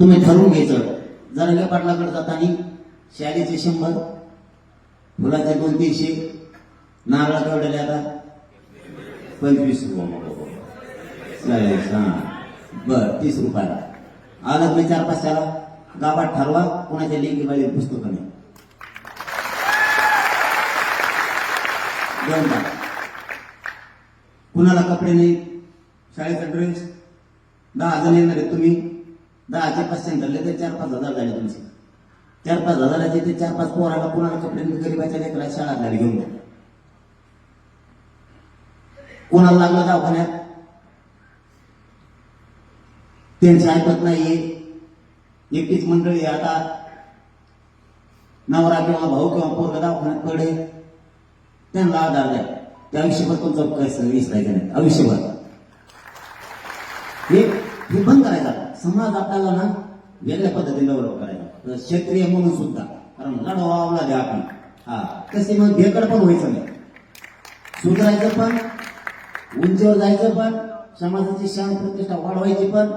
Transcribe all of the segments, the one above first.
तुम्ही ठरवून घ्यायचं. जरा पाटलाकडे जाताना शाळेचे शंभर फुलाचे दोन तीनशे नारळ केवढ्याले आता पंचवीस रुपये हा. बर तीस रुपयाला. आलं तुम्ही चार पाच त्याला गावात ठरवा कोणाच्या लेखी पाहिजे पुस्तकं नाही. दोन कुणाला कपडे नाही? शाळेचा ड्रेस दहा जण येणार आहे तुम्ही. दहाचे पाच ठरले ते चार पाच हजार झाले तुमचे. चार पाच हजाराचे ते चार पाच पोराला कोणाला कपडे गरीबाच्या लेकरा शाळा झाली घेऊन द्या कोणाला लागलं दवाखान्यात? त्यांचं ऐकत नाहीये. एकटीच मंडळी आता. नवरा किंवा भाऊ किंवा पोरगा दवाखान्यात पडे. त्यांना आधार द्या. त्या आयुष्यभर तुमचं कसं विसरायचं नाही. आयुष्यभर. हे हे बंद करायचं समाज आपल्याला ना वेगळ्या पद्धतीने डेव्हलप करायचा. क्षेत्रीय म्हणून सुद्धा. कारण लढवावला द्या आपण. हा. तसे मग भेकड पण व्हायचं नाही. सुधारायचं पण उंचीवर जायचं पण समाजाची शान प्रतिष्ठा वाढवायची पण.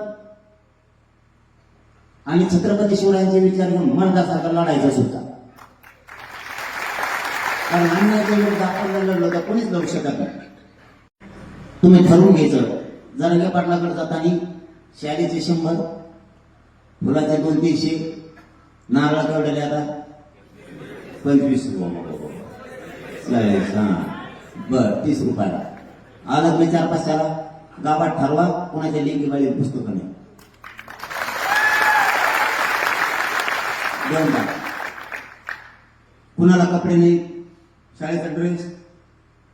आणि छत्रपती शिवरायांचे विचार घेऊन मर्दासारखं लढायचं सुद्धा. कारण अन्यायाच्या विरुद्ध आपण जर लढलो तर कोणीच लढू शकत नाही. तुम्ही ठरवून घ्यायचं. जरंगे पाटलाकडे जाताना शाळेचे शंभर मुलाचे दोन तीनशे नारळ केवढ्याले आता? पंचवीस रुपये. हां. बर तीस रुपयाला. आलं तुम्ही चार पाच त्याला गावात ठरवा कोणाच्या लेखी बाळी पुस्तकं नाही. दोन तास कुणाला कपडे नाही? शाळेचा ड्रेस?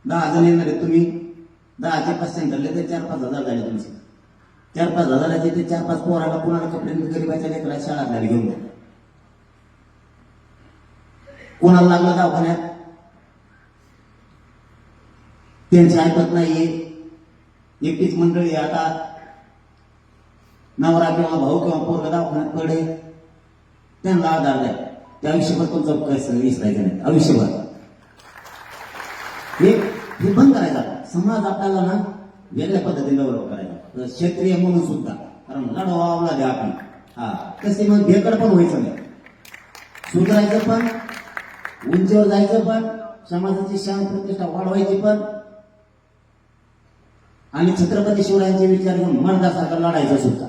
दहा जण येणार आहे तुम्ही. दहाचे पाचशे ठरले तर चार पाच हजार झाले तुमचे. चार पाच हजाराचे ते चार पाच पोराला कुणाला कपडे गरीबाच्या लेकरा शाळा झाली घेऊन द्या कोणाला लागलं दवाखान्यात? त्यांचं ऐकत नाहीये. एकटीच मंडळी आता. नवरा किंवा भाऊ किंवा पोरगा दवाखान्यात पडे त्यांना आधार द्या. त्या आयुष्यभर तुमचं कसं विसरायचं नाही आयुष्यभर. हे बंद करायचं. समाज आपल्याला ना वेगळ्या पद्धतीने गौरव करायचा. क्षेत्रीय म्हणून सुद्धा. कारण लढवावला द्या आपण. हा तसे मग भेकड पण व्हायचं नाही. सुधारायचं पण उंचीवर जायचं पण समाजाची शान प्रतिष्ठा वाढवायची पण. आणि छत्रपती शिवरायांचे विचार घेऊन मर्दासारखं लढायचं सुद्धा.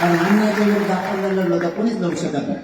कारण अन्यायाच्या विरुद्ध आपण लढलो तर कोणीच लढू शकत नाही.